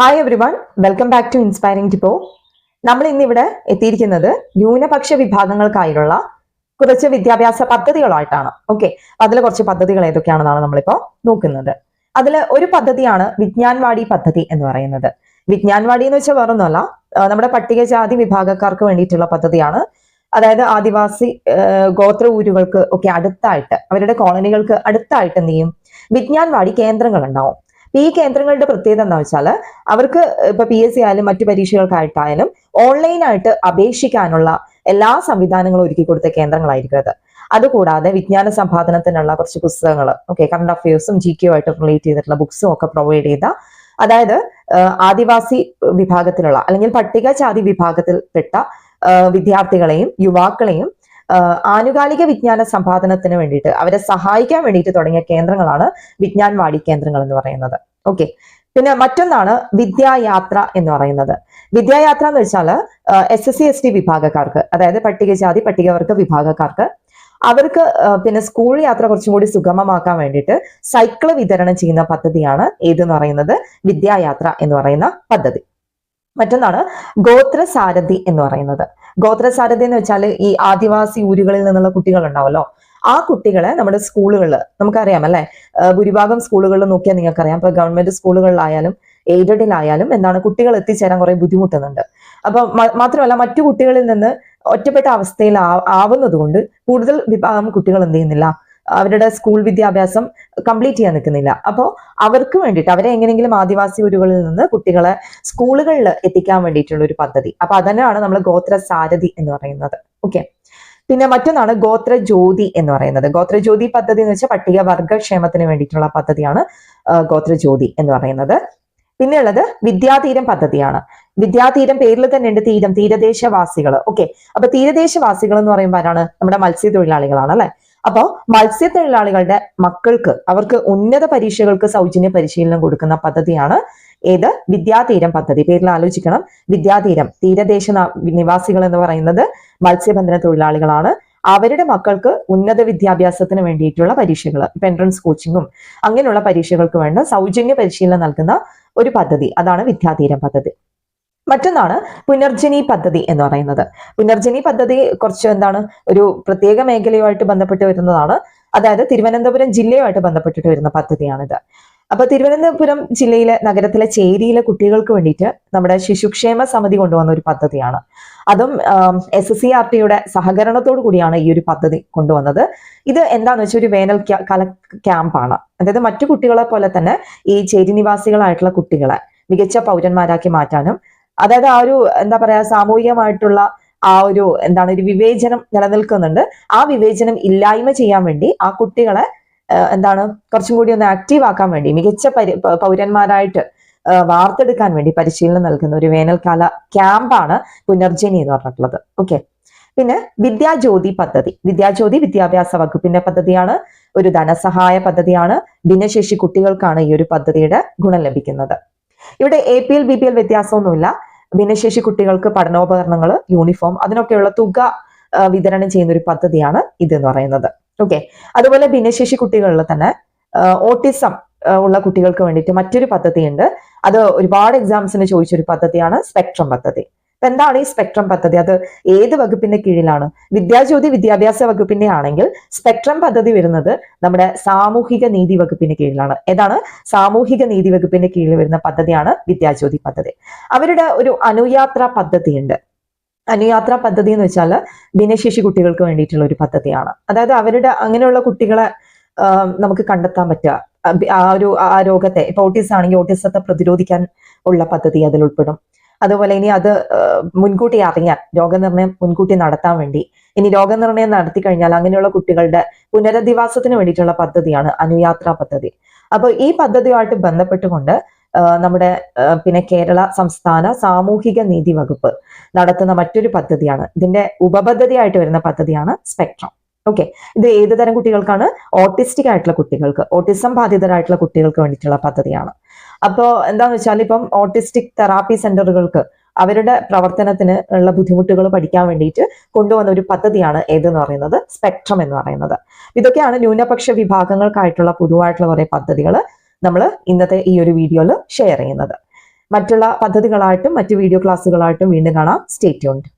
Hi everyone welcome back to inspiring ടിപ്പോ നമ്മൾ ഇന്നിവിടെ എത്തിയിരിക്കുന്നത് ന്യൂനപക്ഷ വിഭാഗങ്ങൾക്കായുള്ള കുറച്ച് വിദ്യാഭ്യാസ പദ്ധതികളായിട്ടാണ്. ഓക്കെ അതിൽ കുറച്ച് പദ്ധതികൾ ഏതൊക്കെയാണെന്നാണ് നമ്മളിപ്പോൾ നോക്കുന്നത്. അതിൽ ഒരു പദ്ധതിയാണ് വിജ്ഞാൻവാടി പദ്ധതി എന്ന് പറയുന്നത്. വിജ്ഞാൻവാടി എന്ന് വെച്ചാൽ വേറൊന്നുമല്ല. നമ്മുടെ പട്ടികജാതി വിഭാഗക്കാർക്ക് വേണ്ടിയിട്ടുള്ള പദ്ധതിയാണ്. അതായത് ആദിവാസി ഗോത്ര ഊരുകൾക്ക് ഒക്കെ അടുത്തായിട്ട് അവരുടെ കോളനികൾക്ക് അടുത്തായിട്ട് എന്ത് ചെയ്യും? വിജ്ഞാൻവാടി കേന്ദ്രങ്ങൾ ഉണ്ടാവും. ഈ കേന്ദ്രങ്ങളുടെ പ്രത്യേകത എന്താ വെച്ചാൽ അവർക്ക് ഇപ്പൊ പി എസ് സി ആയാലും മറ്റു പരീക്ഷകൾക്കായിട്ടായാലും ഓൺലൈനായിട്ട് അപേക്ഷിക്കാനുള്ള എല്ലാ സംവിധാനങ്ങളും ഒരുക്കി കൊടുത്ത കേന്ദ്രങ്ങളായിരിക്കും അത് അതുകൂടാതെ വിജ്ഞാന സമ്പാദനത്തിനുള്ള കുറച്ച് പുസ്തകങ്ങൾ ഓക്കെ കറണ്ട് അഫയേഴ്സും ജി കെ ആയിട്ട് റിലേറ്റ് ചെയ്തിട്ടുള്ള ബുക്സും ഒക്കെ പ്രൊവൈഡ് ചെയ്ത അതായത് ആദിവാസി വിഭാഗത്തിലുള്ള അല്ലെങ്കിൽ പട്ടികജാതി വിഭാഗത്തിൽപ്പെട്ട വിദ്യാർത്ഥികളെയും യുവാക്കളെയും ആനുകാലിക വിജ്ഞാന സമ്പാദനത്തിന് വേണ്ടിയിട്ട് അവരെ സഹായിക്കാൻ വേണ്ടിയിട്ട് തുടങ്ങിയ കേന്ദ്രങ്ങളാണ് വിജ്ഞാൻ വാടി കേന്ദ്രങ്ങൾ എന്ന് പറയുന്നത്. ഓക്കെ പിന്നെ മറ്റൊന്നാണ് വിദ്യായാത്ര എന്ന് പറയുന്നത്. വിദ്യായാത്ര എന്ന് വെച്ചാൽ S S C S T വിഭാഗക്കാർക്ക് അതായത് പട്ടികജാതി പട്ടികവർഗ വിഭാഗക്കാർക്ക് അവർക്ക് പിന്നെ സ്കൂൾ യാത്ര കുറച്ചും കൂടി സുഗമമാക്കാൻ വേണ്ടിയിട്ട് സൈക്കിൾ വിതരണം ചെയ്യുന്ന പദ്ധതിയാണ് ഏതെന്ന് പറയുന്നത്? വിദ്യായാത്ര എന്ന് പറയുന്ന പദ്ധതി. മറ്റൊന്നാണ് ഗോത്രസാരഥി എന്ന് പറയുന്നത്. ഗോത്രസാരഥി എന്ന് വെച്ചാൽ ഈ ആദിവാസി ഊരുകളിൽ നിന്നുള്ള കുട്ടികൾ ഉണ്ടാവല്ലോ ആ കുട്ടികളെ നമ്മുടെ സ്കൂളുകളിൽ നമുക്കറിയാം അല്ലെ? ഭൂരിഭാഗം സ്കൂളുകളിൽ നോക്കിയാൽ നിങ്ങൾക്കറിയാം. ഇപ്പൊ ഗവൺമെന്റ് സ്കൂളുകളിലായാലും എയ്ഡഡിലായാലും എന്താണ് കുട്ടികൾ എത്തിച്ചേരാൻ കുറെ ബുദ്ധിമുട്ടുന്നുണ്ട്. അപ്പൊ മാത്രമല്ല മറ്റു കുട്ടികളിൽ നിന്ന് ഒറ്റപ്പെട്ട അവസ്ഥയിൽ ആവുന്നത് കൊണ്ട് കൂടുതൽ വിഭാഗം കുട്ടികൾ എന്ത് ചെയ്യുന്നില്ല അവരുടെ സ്കൂൾ വിദ്യാഭ്യാസം കംപ്ലീറ്റ് ചെയ്യാൻ നിൽക്കുന്നില്ല. അപ്പോൾ അവർക്ക് വേണ്ടിയിട്ട് അവരെ എങ്ങനെയെങ്കിലും ആദിവാസി ഊരുകളിൽ നിന്ന് കുട്ടികളെ സ്കൂളുകളിൽ എത്തിക്കാൻ വേണ്ടിയിട്ടുള്ള ഒരു പദ്ധതി. അപ്പൊ അതന്നെയാണ് നമ്മൾ ഗോത്ര സാരഥി എന്ന് പറയുന്നത്. ഓക്കെ പിന്നെ മറ്റൊന്നാണ് ഗോത്ര ജ്യോതി എന്ന് പറയുന്നത്. ഗോത്ര ജ്യോതി പദ്ധതി എന്ന് വെച്ചാൽ പട്ടികവർഗ ക്ഷേമത്തിന് വേണ്ടിയിട്ടുള്ള പദ്ധതിയാണ് ഗോത്രജ്യോതി ഗോത്ര ജ്യോതി എന്ന് പറയുന്നത്. പിന്നെ ഉള്ളത് വിദ്യാതീരം പദ്ധതിയാണ്. വിദ്യാതീരം പേരിൽ തന്നെ ഉണ്ട് തീരം തീരദേശവാസികൾ ഓക്കെ അപ്പൊ തീരദേശവാസികൾ എന്ന് പറയുമ്പോൾ ആരാണ്? നമ്മുടെ മത്സ്യത്തൊഴിലാളികളാണ് അല്ലെ? അപ്പോ മത്സ്യത്തൊഴിലാളികളുടെ മക്കൾക്ക് അവർക്ക് ഉന്നത പരീക്ഷകൾക്ക് സൗജന്യ പരിശീലനം കൊടുക്കുന്ന പദ്ധതിയാണ് ഏത്? വിദ്യാതീരം പദ്ധതി. പേരിൽ ആലോചിക്കണം. വിദ്യാതീരം തീരദേശ നിവാസികൾ എന്ന് പറയുന്നത് മത്സ്യബന്ധന തൊഴിലാളികളാണ്. അവരുടെ മക്കൾക്ക് ഉന്നത വിദ്യാഭ്യാസത്തിന് വേണ്ടിയിട്ടുള്ള പരീക്ഷകൾ ഇപ്പൊ എൻട്രൻസ് കോച്ചിങ്ങും അങ്ങനെയുള്ള പരീക്ഷകൾക്ക് വേണ്ട സൗജന്യ പരിശീലനം നൽകുന്ന ഒരു പദ്ധതി. അതാണ് വിദ്യാതീരം പദ്ധതി. മറ്റൊന്നാണ് പുനർജനി പദ്ധതി എന്ന് പറയുന്നത്. പുനർജനി പദ്ധതി കുറച്ച് എന്താണ് ഒരു പ്രത്യേക മേഖലയുമായിട്ട് ബന്ധപ്പെട്ട് വരുന്നതാണ്. അതായത് തിരുവനന്തപുരം ജില്ലയുമായിട്ട് ബന്ധപ്പെട്ടിട്ട് വരുന്ന പദ്ധതിയാണിത്. അപ്പൊ തിരുവനന്തപുരം ജില്ലയിലെ നഗരത്തിലെ ചേരിയിലെ കുട്ടികൾക്ക് വേണ്ടിയിട്ട് നമ്മുടെ ശിശുക്ഷേമ സമിതി കൊണ്ടുവന്ന ഒരു പദ്ധതിയാണ്. അതും എസ് എസ് സി ആർ ടിയുടെ സഹകരണത്തോടു കൂടിയാണ് ഈ ഒരു പദ്ധതി കൊണ്ടുവന്നത്. ഇത് എന്താന്ന് വെച്ചാൽ ഒരു വേനൽ കാല ക്യാമ്പാണ്. അതായത് മറ്റു കുട്ടികളെ പോലെ തന്നെ ഈ ചേരി നിവാസികളായിട്ടുള്ള കുട്ടികളെ മികച്ച പൗരന്മാരാക്കി മാറ്റാനും അതായത് ആ ഒരു എന്താ പറയാ സാമൂഹികമായിട്ടുള്ള ആ ഒരു എന്താണ് ഒരു വിവേചനം നിലനിൽക്കുന്നുണ്ട്. ആ വിവേചനം ഇല്ലായ്മ ചെയ്യാൻ വേണ്ടി ആ കുട്ടികളെ എന്താണ് കുറച്ചും കൂടി ഒന്ന് ആക്റ്റീവ് ആക്കാൻ വേണ്ടി മികച്ച പരി പൗരന്മാരായിട്ട് വാർത്തെടുക്കാൻ വേണ്ടി പരിശീലനം നൽകുന്ന ഒരു വേനൽക്കാല ക്യാമ്പാണ് പുനർജനി എന്ന് പറഞ്ഞിട്ടുള്ളത്. ഓക്കെ പിന്നെ വിദ്യാജ്യോതി പദ്ധതി. വിദ്യാജ്യോതി വിദ്യാഭ്യാസ വകുപ്പിന്റെ പദ്ധതിയാണ് ഒരു ധനസഹായ പദ്ധതിയാണ് ഭിന്നശേഷി കുട്ടികൾക്കാണ് ഈ ഒരു പദ്ധതിയുടെ ഗുണം ലഭിക്കുന്നത്. ഇവിടെ A P L B P L വ്യത്യാസമൊന്നുമില്ല. ഭിന്നശേഷി കുട്ടികൾക്ക് പഠനോപകരണങ്ങൾ യൂണിഫോം അതിനൊക്കെയുള്ള തുക വിതരണം ചെയ്യുന്ന ഒരു പദ്ധതിയാണ് ഇത് എന്ന് പറയുന്നത്. ഓക്കെ അതുപോലെ ഭിന്നശേഷി കുട്ടികളിൽ തന്നെ ഓട്ടിസം ഉള്ള കുട്ടികൾക്ക് വേണ്ടിയിട്ട് മറ്റൊരു പദ്ധതിയുണ്ട്. അത് ഒരുപാട് എക്സാംസിന് ചോദിച്ചൊരു പദ്ധതിയാണ് സ്പെക്ട്രം പദ്ധതി. അപ്പൊ എന്താണ് ഈ സ്പെക്ട്രം പദ്ധതി? അത് ഏത് വകുപ്പിന്റെ കീഴിലാണ്? വിദ്യാജ്യോതി വിദ്യാഭ്യാസ വകുപ്പിന്റെ ആണെങ്കിൽ സ്പെക്ട്രം പദ്ധതി വരുന്നത് നമ്മുടെ സാമൂഹിക നീതി വകുപ്പിന്റെ കീഴിലാണ്. ഏതാണ്? സാമൂഹിക നീതി വകുപ്പിന്റെ കീഴിൽ വരുന്ന പദ്ധതിയാണ് വിദ്യാജ്യോതി പദ്ധതി. അവരുടെ ഒരു അനുയാത്ര പദ്ധതിയുണ്ട്. അനുയാത്ര പദ്ധതി എന്ന് വെച്ചാൽ ഭിന്നശേഷി കുട്ടികൾക്ക് വേണ്ടിയിട്ടുള്ള ഒരു പദ്ധതിയാണ്. അതായത് അവരുടെ അങ്ങനെയുള്ള കുട്ടികളെ നമുക്ക് കണ്ടെത്താൻ പറ്റുക. ആ ഒരു ആ രോഗത്തെ ഇപ്പൊ ഓട്ടിസം ആണെങ്കിൽ ഓട്ടിസത്തെ പ്രതിരോധിക്കാൻ ഉള്ള പദ്ധതി അതിൽ ഉൾപ്പെടും. അതുപോലെ ഇനി അത് മുൻകൂട്ടി അറിയാൻ രോഗനിർണയം മുൻകൂട്ടി നടത്താൻ വേണ്ടി. ഇനി രോഗനിർണയം നടത്തി കഴിഞ്ഞാൽ അങ്ങനെയുള്ള കുട്ടികളുടെ പുനരധിവാസത്തിന് വേണ്ടിയിട്ടുള്ള പദ്ധതിയാണ് അനുയാത്ര പദ്ധതി. അപ്പോൾ ഈ പദ്ധതിയുമായിട്ട് ബന്ധപ്പെട്ടുകൊണ്ട് നമ്മുടെ പിന്നെ കേരള സംസ്ഥാന സാമൂഹിക നീതി വകുപ്പ് നടത്തുന്ന മറ്റൊരു പദ്ധതിയാണ്. ഇതിന്റെ ഉപപദ്ധതിയായിട്ട് വരുന്ന പദ്ധതിയാണ് സ്പെക്ട്രം. ഓക്കെ. ഇത് ഏത് തരം കുട്ടികൾക്കാണ്? ഓട്ടിസ്റ്റിക് ആയിട്ടുള്ള കുട്ടികൾക്ക് ഓട്ടിസം ബാധിതരായിട്ടുള്ള കുട്ടികൾക്ക് വേണ്ടിയിട്ടുള്ള പദ്ധതിയാണ്. അപ്പോൾ എന്താന്ന് വെച്ചാൽ ഇപ്പം ഓട്ടിസ്റ്റിക് തെറാപ്പി സെന്ററുകൾക്ക് അവരുടെ പ്രവർത്തനത്തിന് ഉള്ള ബുദ്ധിമുട്ടുകൾ പഠിക്കാൻ വേണ്ടിയിട്ട് കൊണ്ടുവന്ന ഒരു പദ്ധതിയാണ് ഏതെന്ന് പറയുന്നത്? സ്പെക്ട്രം എന്ന് പറയുന്നത്. ഇതൊക്കെയാണ് ന്യൂനപക്ഷ വിഭാഗങ്ങൾക്കായിട്ടുള്ള പൊതുവായിട്ടുള്ള കുറെ പദ്ധതികൾ നമ്മൾ ഇന്നത്തെ ഈ ഒരു വീഡിയോയിൽ ഷെയർ ചെയ്യുന്നത്. മറ്റുള്ള പദ്ധതികളായിട്ടും മറ്റ് വീഡിയോ ക്ലാസ്സുകളായിട്ടും വീണ്ടും കാണാം. Stay tuned